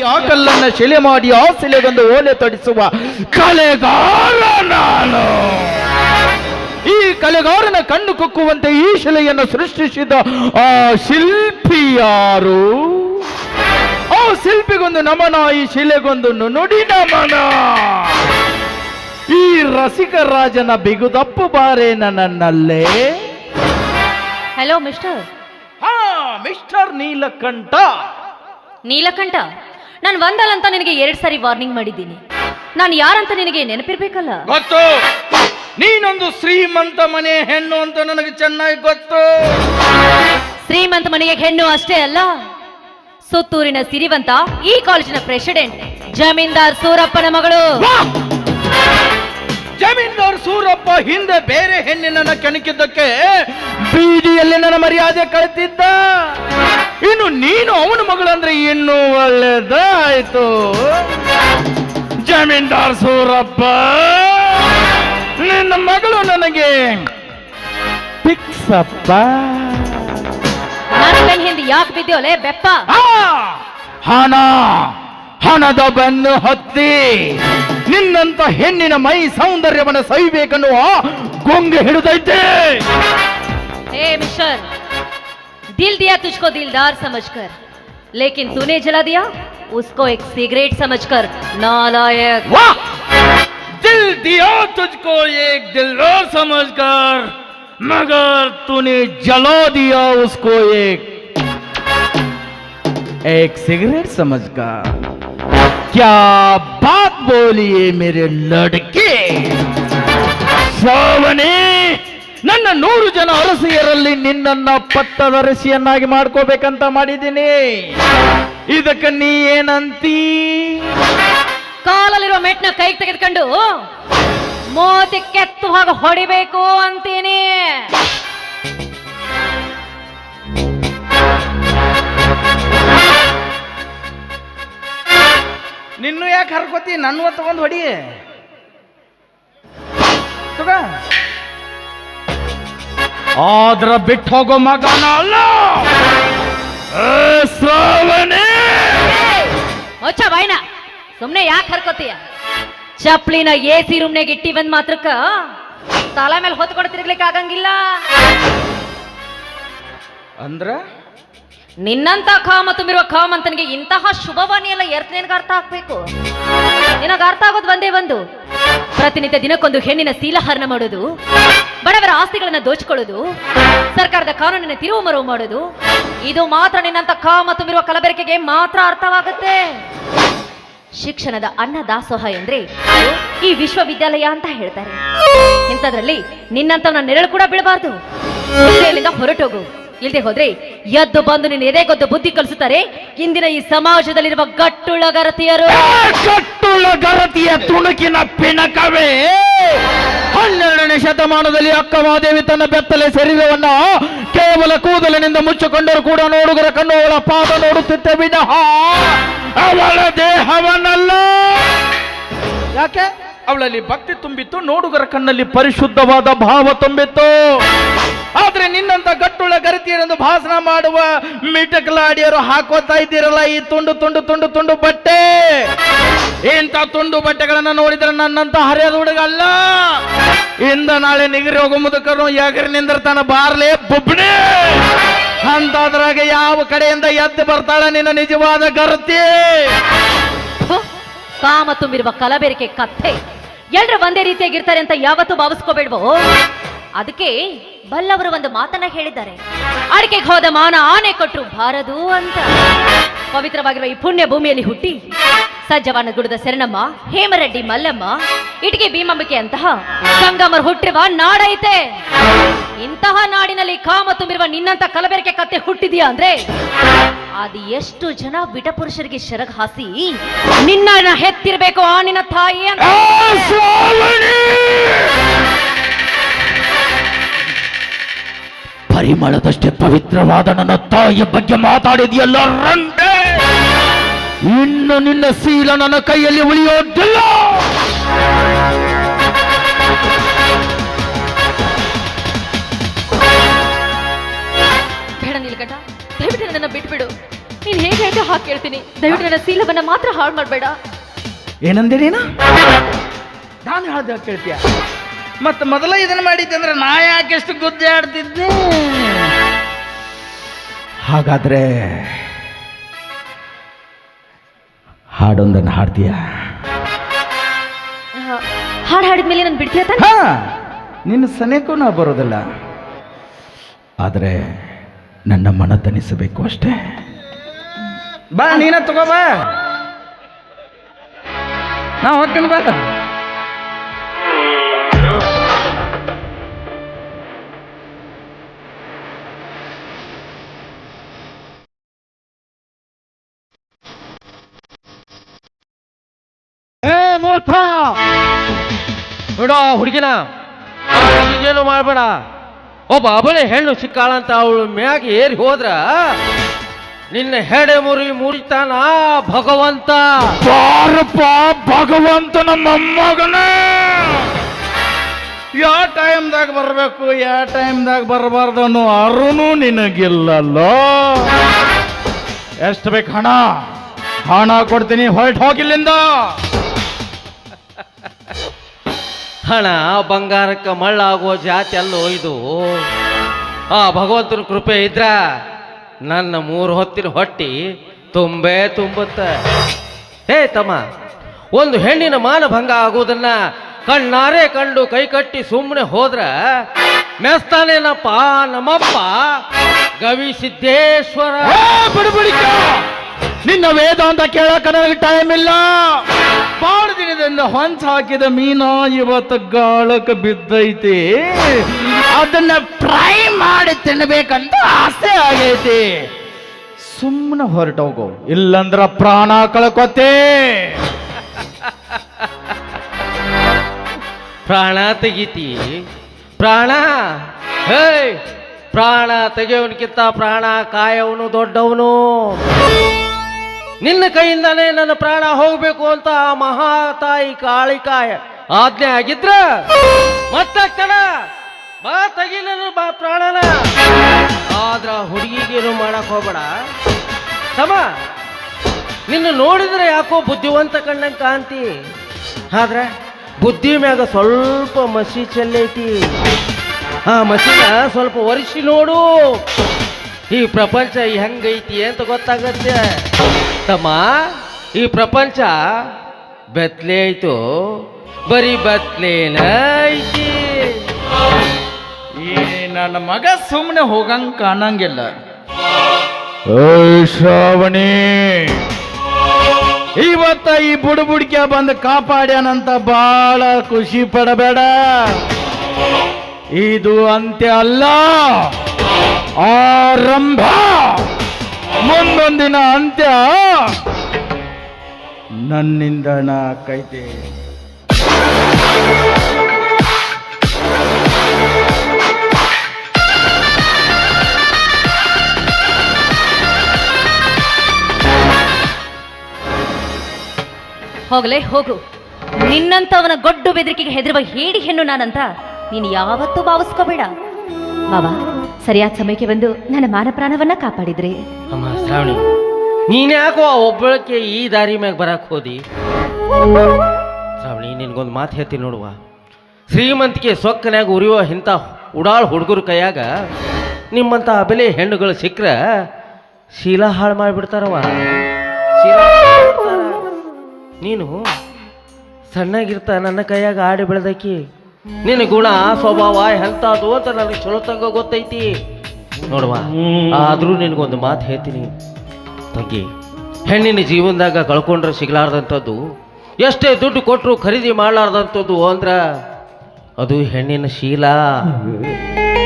ಆ ಕಲ್ಲನ್ನ ಶಿಲೆ ಮಾಡಿ ಆ ಶಿಲೆಗೊಂದು ಓಲೆ ತೊಡಿಸುವ ಕಲೆಗಾರ ನಾನು. ಈ ಕಲೆಗಾರನ ಕಣ್ಣು ಕುಕ್ಕುವಂತೆ ಈ ಶಿಲೆಯನ್ನು ಸೃಷ್ಟಿಸಿದ ಆ ಶಿಲ್ಪಿ ಯಾರು? ಆ ಶಿಲ್ಪಿಗೊಂದು ನಮನ ಈ ಶಿಲೆಗೊಂದು ನುಡಿ ನಮನ. ಈ ರಸಿಕ ರಾಜನ ಬಿಗುದಪ್ಪು ಬಾರೇನ ನನ್ನಲ್ಲೇ. ಹಲೋ ಮಿಸ್ಟರ್ ಹಾ ಮಿಸ್ಟರ್ ನೀಲಕಂಠ. ನೀಲಕಂಠ? ನಾನು ಒಂದಲ್ಲ ಅಂತ ನಿನಗೆ ಎರಡು ಸಾರಿ ವಾರ್ನಿಂಗ್ ಮಾಡಿದ್ದೀನಿ. ನಾನು ಯಾರಂತ ನಿನಗೆ ನೆನಪಿರ್ಬೇಕಲ್ಲ? ಗೊತ್ತು. ನೀನೊಂದು ಶ್ರೀಮಂತ ಮನೆ ಹೆಣ್ಣು ಅಂತ ನನಗೆ ಚೆನ್ನಾಗಿ ಗೊತ್ತು. ಶ್ರೀಮಂತ ಮನೆಗೆ ಹೆಣ್ಣು ಅಷ್ಟೇ ಅಲ್ಲ ಸುತ್ತೂರಿನ ಸಿರಿವಂತ ಈ ಕಾಲೇಜಿನ ಪ್ರೆಸಿಡೆಂಟ್ ಜಮೀನ್ದಾರ್ ಸೂರಪ್ಪನ ಮಗಳು. ವಾಹ್! ಜಮೀನ್ದಾರ್ ಸೂರಪ್ಪ ಹಿಂದೆ ಬೇರೆ ಹೆಣ್ಣಿನ ಕೆಣಕಿದ್ದಕ್ಕೆ ಬೀದಿಯಲ್ಲಿ ನನ್ನ ಮರ್ಯಾದೆ ಕಳೆದಿದ್ದ ಇನ್ನು ನೀನು ಅವನ ಮಗಳಂದ್ರೆ ಇನ್ನು ಒಳ್ಳೇದಾಯ್ತು ಜಮೀನ್ದಾರ್ ಸೂರಪ್ಪ ನಿನ್ನ ಮಗಳು ನನಗೆ ಪಿಕ್ಸಪ್ಪ ಹಿಂದೆ ಯಾಕೆ ಬಿದ್ದೋಲೆ ಬೆಪ್ಪ ಆ! ಹಣ ಹಣದ ಬೆನ್ನು ಹತ್ತಿ ನಿನ್ನಂತ ಹೆಣ್ಣಿನ ಮೈ ಸೌಂದರ್ಯವನ್ನು ಸವಿಬೇಕನ್ನುವ ಗೊಂಗೆ ಹಿಡಿದೈತೆ हे मिस्टर दिल दिया तुझको दिलदार समझकर लेकिन तूने जला दिया उसको एक सिगरेट समझकर नालायक वाह दिल दिया तुझको एक दिलदार समझकर मगर तूने जला दिया उसको एक एक सिगरेट समझकर क्या बात बोली है मेरे लड़के ಶ್ರಾವಣಿ ನನ್ನ ನೂರು ಜನ ಅರಸಿಯರಲ್ಲಿ ನಿನ್ನನ್ನ ಪಟ್ಟದರಸಿಯನ್ನಾಗಿ ಮಾಡ್ಕೋಬೇಕಂತ ಮಾಡಿದ್ದೀನಿ ಇದಕ್ಕೆ ನೀ ಏನಂತೀ ಕಾಲಲ್ಲಿರುವ ಮೆಟ್ನ ಕೈಗೆ ತೆಗೆದುಕೊಂಡು ಮೋತಿ ಕೆತ್ತು ಹಾಗೆ ಹೊಡಿಬೇಕು ಅಂತೀನಿ ನಿನ್ನೂ ಯಾಕೆ ಹರ್ಕೋತಿ? ನನ್ನ ತಗೊಂಡು ಹೊಡಿ. ತಗ. ಆದ್ರ ಬಿಟ್ಟು ಹೋಗೋ ಮಗನ ಅಲ್ಲ. ಶ್ರಾವಣಿ. ಬಾಯ್ನ ಸುಮ್ನೆ ಯಾಕೆ ಹರ್ಕೋತೀಯ ಚಪ್ಪಲಿನ ಎ ಸಿ ರೂಮ್ನಾಗ ಇಟ್ಟಿ ಬಂದ್ ಮಾತ್ರಕ್ಕ ತಲೆ ಮೇಲೆ ಹೊತ್ಕೊಂಡು ತಿರ್ಗ್ಲಿಕ್ಕೆ ಆಗಂಗಿಲ್ಲ ಅಂದ್ರ? ನಿನ್ನಂತ ಕಾಮ ತುಂಬಿರುವ ಕಾಮಂತನಿಗೆ ಇಂತಹ ಶುಭವಾಣಿ ಎಲ್ಲ ಎರ್ತ್ ನಿನಗೆ ಅರ್ಥ ಆಗ್ಬೇಕು? ನಿನಗೆ ಅರ್ಥ ಆಗೋದು ಒಂದೇ ಒಂದು. ಪ್ರತಿನಿತ್ಯ ದಿನಕ್ಕೊಂದು ಹೆಣ್ಣಿನ ಶೀಲಹರಣ ಮಾಡೋದು, ಬಡವರ ಆಸ್ತಿಗಳನ್ನ ದೋಚಿಕೊಳ್ಳೋದು, ಸರ್ಕಾರದ ಕಾನೂನಿನ ತಿರುವು ಮರವು ಮಾಡೋದು, ಇದು ಮಾತ್ರ ನಿನ್ನಂತ ಕಾಮ ತುಂಬಿರುವ ಕಲಬೆರಕೆಗೆ ಮಾತ್ರ ಅರ್ಥವಾಗುತ್ತೆ. ಶಿಕ್ಷಣದ ಅನ್ನ ದಾಸೋಹ ಎಂದ್ರೆ ಈ ವಿಶ್ವವಿದ್ಯಾಲಯ ಅಂತ ಹೇಳ್ತಾರೆ. ಇಂಥದ್ರಲ್ಲಿ ನಿನ್ನಂತವನ ನೆರಳು ಕೂಡ ಬಿಡಬಾರ್ದು ಇಲ್ಲಿಂದ ಹೊರಟೋಗು. ಇಲ್ದೆ ಹೋದ್ರೆ ಎದ್ದು ಬಂದು ನಿನ್ನ ಎದೆಗೊದ್ದು ಬುದ್ಧಿ ಕಲಿಸುತ್ತಾರೆ. ಇಂದಿನ ಈ ಸಮಾಜದಲ್ಲಿರುವ ಗಟ್ಟುಳ್ಳಗರತಿಯರು ಗಟ್ಟುಳ ಗರತಿಯ ತುಣುಕಿನ ಪಿಣಕವೇ. ಹನ್ನೆರಡನೇ ಶತಮಾನದಲ್ಲಿ ಅಕ್ಕ ಮಹಾದೇವಿ ತನ್ನ ಬೆತ್ತಲೆ ಶರೀರವನ್ನ ಕೇವಲ ಕೂದಲಿನಿಂದ ಮುಚ್ಚಿಕೊಂಡರೂ ಕೂಡ ನೋಡುಗರ ಕಣ್ಣು ಅವಳ ಪಾದ ನೋಡುತ್ತಿದ್ದ ವಿನಃ ಅವಳ ದೇಹವನ್ನಲ್ಲ ಯಾಕೆ? ಅವಳಲ್ಲಿ ಭಕ್ತಿ ತುಂಬಿತ್ತು, ನೋಡುಗರ ಕಣ್ಣಲ್ಲಿ ಪರಿಶುದ್ಧವಾದ ಭಾವ ತುಂಬಿತ್ತು. ಆದ್ರೆ ನಿನ್ನಂತ ಗರತಿಯರೊಂದು ಭಾಷಣ ಮಾಡುವ ಮಿಟಕಲಾಡಿಯರು ಹಾಕೋತಾ ಇದ್ದೀರಲ್ಲ, ಈ ತುಂಡು ತುಂಡು ತುಂಡು ತುಂಡು ಬಟ್ಟೆ. ಇಂಥ ತುಂಡು ಬಟ್ಟೆಗಳನ್ನ ನೋಡಿದ್ರೆ ನನ್ನಂತ ಹರಿಯದ ಹುಡುಗಲ್ಲ ಇಂದ ನಾಳೆ ನಿಗರಿ ಹೋಗೋ ಮುದುಕರು ಎಗರಿ ನಿಂದಿರ್ತಾನ, ಬಾರ್ಲೆ ಬುಬ್ಬಣೆ ಅಂತಾದ್ರಾಗ ಯಾವ ಕಡೆಯಿಂದ ಎದ್ದು ಬರ್ತಾಳ ನಿನ್ನ ನಿಜವಾದ ಗರ್ತಿ? ಕಾಮ ತುಂಬಿರುವ ಕಲಬೇರಿಕೆ ಕಥೆ. ಎಲ್ರು ಒಂದೇ ರೀತಿಯಾಗಿರ್ತಾರೆ ಅಂತ ಯಾವತ್ತೂ ಭಾವಿಸ್ಕೋಬೇಡ್ವೋ? ಅದಕ್ಕೆ ಬಲ್ಲವರು ಒಂದು ಮಾತನ್ನ ಹೇಳಿದ್ದಾರೆ. ಅಡಿಕೆಗೆ ಹೋದ ಮಾನ ಆನೆ ಕೊಟ್ಟರು ಬಾರದು ಅಂತ. ಪವಿತ್ರವಾಗಿರುವ ಈ ಪುಣ್ಯ ಭೂಮಿಯಲ್ಲಿ ಹುಟ್ಟಿ, ಸಜ್ಜವಾನ ಗುಡದ ಶರಣಮ್ಮ, ಹೇಮರೆಡ್ಡಿ ಮಲ್ಲಮ್ಮ, ಇಟಿಗೆ ಭೀಮಂಬಿಕೆ ಅಂತಹ ಸಂಗಮರು ಹುಟ್ಟಿರುವ ನಾಡೈತೆ. ಇಂತಹ ನಾಡಿನಲ್ಲಿ ಕಾಮ ತುಂಬಿರುವ ನಿನ್ನಂತ ಕಲಬೆರಕೆ ಕತ್ತೆ ಹುಟ್ಟಿದೀಯಾ ಅಂದ್ರೆ ಅದು ಎಷ್ಟು ಜನ ಬಿಟ ಪುರುಷರಿಗೆ ಶರಗ್ ಹಾಸಿ ನಿನ್ನ ಹೆತ್ತಿರ್ಬೇಕು ಆ ನಿನ್ನ ತಾಯಿ ಅಂತ. ಪರಿಮಳದಷ್ಟೇ ಪವಿತ್ರವಾದ ನನ್ನ ತಾಯಿಯ ಬಗ್ಗೆ ಮಾತಾಡಿದೆಯಲ್ಲ ರಂಡೆ! ಇನ್ನು ನಿನ್ನ ಸೀಲ ನನ್ನ ಕೈಯಲ್ಲಿ ಉಳಿಯೋದಿಲ್ಲ! ಬೇಡ ನೀಲ್ಕಂಠ ದಯವಿಟ್ಟು ನನ್ನನ್ನು ಬಿಟ್ಬಿಡು. ನೀನ್ ಹೇಗೆ ಹೇಳ್ತಾ ಹಾಗೆ ಕೇಳ್ತೀನಿ. ದಯವಿಟ್ಟು ನನ್ನ ಶೀಲವನ್ನ ಮಾತ್ರ ಹಾಳು ಮಾಡಬೇಡ. ಏನಂದೆ ನೀನು? ನಾನು ಹೇಳ್ದೆ ಕೇಳ್ತೀಯ? ಮತ್ತೆ ಮೊದಲ ಇದನ್ನ ಮಾಡಿದ್ದೆ ಅಂದ್ರೆ ನಾ ಯಾಕೆಷ್ಟು ಗುದ್ದೆ ಆಡ್ತಿದ್ದೆ? ಹಾಗಾದ್ರೆ ಹಾಡೊಂದನ್ನು ಹಾಡ್ತೀಯ? ಹಾಡು ಹಾಡಿದ್ಮೇಲೆ ನಾನು ಬಿಡ್ತೀಯ ಹಾ ನಿನ್ನ ಸನೇಕೂ ನಾ ಬರೋದಿಲ್ಲ. ಆದರೆ ನನ್ನ ಮನ ತನಿಸಬೇಕು ಅಷ್ಟೇ. ಬಾ ನೀನ ತಗೋ ಬಾ. ನಾ ಹೋಗ್ತೀನಿ ಬಾ. ಬಿಡೋ ಹುಡುಗಿನ. ಏನು ಮಾಡಬೇಡ. ಒಬ್ಬ ಅಬಳೆ ಹೆಣ್ಣು ಸಿಕ್ಕಾಳಂತ ಅವಳು ಮ್ಯಾಗ ಏರಿ ಹೋದ್ರ, ನಿನ್ನ ಹೆಡೆ ಮುರಿ ಮುರಿತಾನ, ಭಗವಂತ. ಬಾರಪ್ಪ ಭಗವಂತನ ಮೊಮ್ಮಗನ ಯಾವ ಟೈಮ್ದಾಗ ಬರಬೇಕು ಯಾವ ಟೈಮ್ದಾಗ ಬರಬಾರ್ದು ಅನ್ನೋ ಅರುನು ನಿನಗಿಲ್ಲಲ್ಲ. ಎಷ್ಟು ಬೇಕು ಹಣ? ಹಣ ಕೊಡ್ತೀನಿ, ಹೊರಟು ಹೋಗಿಲ್ಲಿಂದ ಹಣ ಬಂಗಾರಕ್ಕೆ ಮಳ್ಳಾಗೋ ಜಾತಿ ಅಲ್ಲೋ ಇದು? ಆ ಭಗವಂತನ ಕೃಪೆ ಇದ್ರ ನನ್ನ ಮೂರು ಹೊತ್ತಿನ ಹೊಟ್ಟಿ ತುಂಬೇ ತುಂಬುತ್ತ. ಹೇ ತಮ್ಮ ಒಂದು ಹೆಣ್ಣಿನ ಮಾನ ಭಂಗ ಆಗುವುದನ್ನ ಕಣ್ಣಾರೆ ಕಂಡು ಕೈ ಕಟ್ಟಿ ಸುಮ್ಮನೆ ಹೋದ್ರ ಮೆಸ್ತಾನೇನಪ್ಪ ನಮ್ಮಪ್ಪ ಗವಿ ಸಿದ್ದೇಶ್ವರ ಏ, ಬಡಬಡಿಕ ನಿನ್ನ ವೇದಾಂತ ಕೇಳಕ ನನಗೆ ಟೈಮ್ ಇಲ್ಲ. ಬಾಳ ದಿನದಿಂದ ಹೊಂಚ ಹಾಕಿದ ಮೀನ ಇವತ್ತು ಗಾಳಕ ಬಿದ್ದೈತಿ. ಅದನ್ನ ಫ್ರೈ ಮಾಡಿ ತಿನ್ಬೇಕಂತ ಆಸೆ ಆಗೈತಿ. ಸುಮ್ಮನೆ ಹೊರಟೋಗು. ಇಲ್ಲಂದ್ರ ಪ್ರಾಣ ಕಳ್ಕೊತೆ ಪ್ರಾಣ ತೆಗಿತಿ. ಪ್ರಾಣ? ಹೇ ಪ್ರಾಣ ತೆಗೆಯವನಿಗಿಂತ ಪ್ರಾಣ ಕಾಯವನು ದೊಡ್ಡವನು. ನಿನ್ನ ಕೈಯಿಂದಾನೇ ನನ್ನ ಪ್ರಾಣ ಹೋಗಬೇಕು ಅಂತ ಆ ಮಹಾತಾಯಿ ಕಾಳಿಕಾಯ ಆಜ್ಞೆ ಆಗಿದ್ರ ಮತ್ತಾಗ್ತಾನ ಬಾ ತಗಿ ನನ್ನ ಬಾ ಪ್ರಾಣನ. ಆದ್ರ ಹುಡುಗಿಗೇನು ಮಾಡಕ್ ಹೋಗ್ಬೇಡ. ತಮ್ಮ, ನಿನ್ನ ನೋಡಿದ್ರೆ ಯಾಕೋ ಬುದ್ಧಿವಂತ ಕಂಡಂಗೆ ಕಾಂತಿ ಆದ್ರೆ ಬುದ್ಧಿ ಮ್ಯಾಗ ಸ್ವಲ್ಪ ಮಸಿ ಚೆಲ್ಲೈತಿ ಆ ಮಸಿನ ಸ್ವಲ್ಪ ಒರೆಸಿ ನೋಡು. ಈ ಪ್ರಪಂಚ ಹೆಂಗೈತಿ ಅಂತ ಗೊತ್ತಾಗತ್ತೆ. ತಮ್ಮ ಈ ಪ್ರಪಂಚ ಬೆತ್ಲೆ ಆಯ್ತು. ಬರೀ ಬತ್ಲೇನ ಐತಿ. ಈ ನನ್ನ ಮಗ ಸುಮ್ಮನೆ ಹೋಗಂಗ್ ಕಾಣಂಗಿಲ್ಲ. ಶ್ರಾವಣಿ. ಇವತ್ತ ಈ ಬುಡುಬುಡಿಕೆ ಬಂದು ಕಾಪಾಡ್ಯಾನಂತ ಬಹಳ ಖುಷಿ ಪಡಬೇಡ. ಇದು ಅಂತ್ಯ ಅಲ್ಲ. ಆರಂಭ. ಮುಂದೊಂದಿನ ಅಂತ್ಯ. ನನ್ನಿಂದ ಕೈತೆ. ಹೋಗಲೇ ಹೋಗು. ನಿನ್ನಂತವನ ಗೊಡ್ಡು ಬೆದರಿಕೆಗೆ ಹೆದರುವ ಹೇಡಿ ಹೆಣ್ಣು ನಾನಂತ ನೀನು ಯಾವತ್ತೂ ಭಾವಿಸ್ಕೋಬೇಡ. ಬಾಬಾ. ಸರಿಯಾದ ಸಮಯಕ್ಕೆ ಬಂದು ನನ್ನ ಮಾನ ಪ್ರಾಣವನ್ನ ಕಾಪಾಡಿದ್ರಿ. ಅಮ್ಮ, ಶ್ರಾವಣಿ ನೀನ್ಯಾಕೋ ಆ ಒಬ್ಬಳಕ್ಕೆ ಈ ದಾರಿ ಮ್ಯಾಗ ಬರಕ್ ಹೋದಿ? ಶ್ರಾವಣಿ, ನಿನ್ಗೊಂದು ಮಾತು ಹೇಳ್ತೀನಿ ನೋಡುವ. ಶ್ರೀಮಂತಿಕೆ ಸೊಕ್ಕನ್ಯಾಗ ಉರಿಯುವ ಇಂಥ ಉಡಾಳ್ ಹುಡುಗರ ಕೈಯಾಗ ನಿಮ್ಮಂಥ ಅಬಲೆ ಹೆಣ್ಣುಗಳು ಸಿಕ್ಕ್ರ ಶೀಲ ಹಾಳು ಮಾಡಿಬಿಡ್ತಾರವ. ನೀನು ಸಣ್ಣಗಿರ್ತ ನನ್ನ ಕೈಯಾಗ ಆಡಿ ಬೆಳೆದಕಿ ನಿನ್ನ ಗುಣ, ಸ್ವಭಾವ ಎಂಥದ್ದು ಅಂತ ನನಗೆ ಚಲೋ ತಂಗ ಗೊತ್ತೈತಿ. ನೋಡುವ, ಆದರೂ ನಿನಗೊಂದು ಮಾತು ಹೇಳ್ತೀನಿ. ತಂಗಿ, ಹೆಣ್ಣಿನ ಜೀವನದಾಗ ಕಳ್ಕೊಂಡ್ರೆ ಸಿಗ್ಲಾರ್ದಂಥದ್ದು, ಎಷ್ಟೇ ದುಡ್ಡು ಕೊಟ್ಟರು ಖರೀದಿ ಮಾಡಲಾರ್ದಂಥದ್ದು ಅಂದ್ರೆ ಅದು ಹೆಣ್ಣಿನ ಶೀಲ.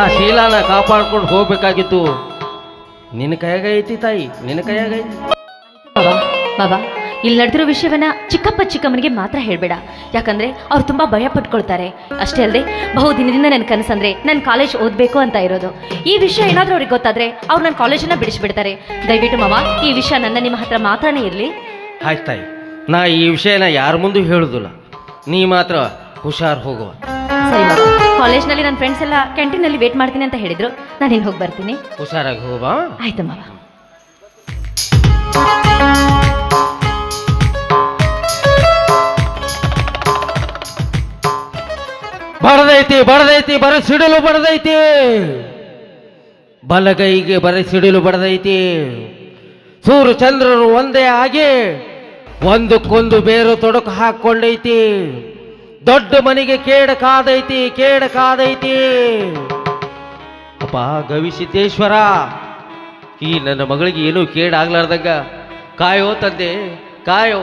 ಆ ಶೀಲಾನ ಕಾಪಾಡ್ಕೊಂಡು ಹೋಗ್ಬೇಕಾಗಿತ್ತು. ನಿನ್ನ ಕೈಯಾಗ ಐತಿ ತಾಯಿ, ನಿನ್ನ ಕೈಯಾಗ ಐತಿ. ಬಾಬಾ. ಇಲ್ಲಿ ನಡೆದಿರೋ ವಿಷಯವನ್ನ ಚಿಕ್ಕಪ್ಪ ಚಿಕ್ಕಮ್ಮನಿಗೆ ಮಾತ್ರ ಹೇಳಬೇಡ. ಯಾಕಂದ್ರೆ ಅವ್ರು ತುಂಬಾ ಭಯ ಪಟ್ಕೊಳ್ತಾರೆ. ಅಷ್ಟೇ ಅಲ್ಲದೆ ಬಹುದಿನದಿಂದ ನನ್ನ ಕನಸಂದ್ರೆ ನಾನು ಕಾಲೇಜ್ ಓದಬೇಕು ಅಂತ ಇರೋದು. ಈ ವಿಷಯ ಏನಾದರೂ ಅವ್ರಿಗೆ ಗೊತ್ತಾದ್ರೆ ಅವ್ರು ನನ್ನ ಕಾಲೇಜನ್ನ ಬಿಡಿಸ್ಬಿಡ್ತಾರೆ. ದಯವಿಟ್ಟು ಮಾವ ಈ ವಿಷಯ ನನ್ನ ನಿಮ್ಮ ಹತ್ರ ಮಾತ್ರನೇ ಇರಲಿ. ಆಯ್ತು ತಾಯಿ. ನಾ ಈ ವಿಷಯನ ಯಾರ ಮುಂದೂ ಹೇಳುದಿಲ್ಲ. ನೀ ಮಾತ್ರ ಹುಷಾರ್ ಹೋಗುವ. ಸರಿ ಮಾವ ಕಾಲೇಜ್ನಲ್ಲಿ ನನ್ನ ಫ್ರೆಂಡ್ಸ್ ಎಲ್ಲ ಕ್ಯಾಂಟೀನಲ್ಲಿ ವೇಟ್ ಮಾಡ್ತೀನಿ ಅಂತ ಹೇಳಿದ್ರು. ನಾನು ಇನ್ನು ಹೋಗಿ ಬರ್ತೀನಿ. ಹುಷಾರಾಗಿ ಹೋಗುವ. ಆಯ್ತು ಮಾವ. ಬಡದೈತಿ ಬಡದೈತಿ, ಬರ ಸಿಡಿಲು ಬಡದೈತಿ. ಬಲಗೈಗೆ ಬರ ಸಿಡಿಲು ಬಡದೈತಿ. ಸೂರ್ಯ ಚಂದ್ರರು ಒಂದೇ ಆಗಿ ಒಂದಕ್ಕೊಂದು ಬೇರು ತೊಡಕು ಹಾಕೊಂಡೈತಿ ದೊಡ್ಡ ಮನೆಗೆ ಕೇಡ ಕಾದೈತಿ ಕೇಡ ಕಾದೈತಿ. ಅಪ್ಪ ಗವಿಸಿದ್ದೇಶ್ವರ, ಈ ನನ್ನ ಮಗಳಿಗೆ ಏನೂ ಕೇಡಾಗ್ಲಾರ್ದಂಗ ಕಾಯೋ ತಂದೆ, ಕಾಯೋ.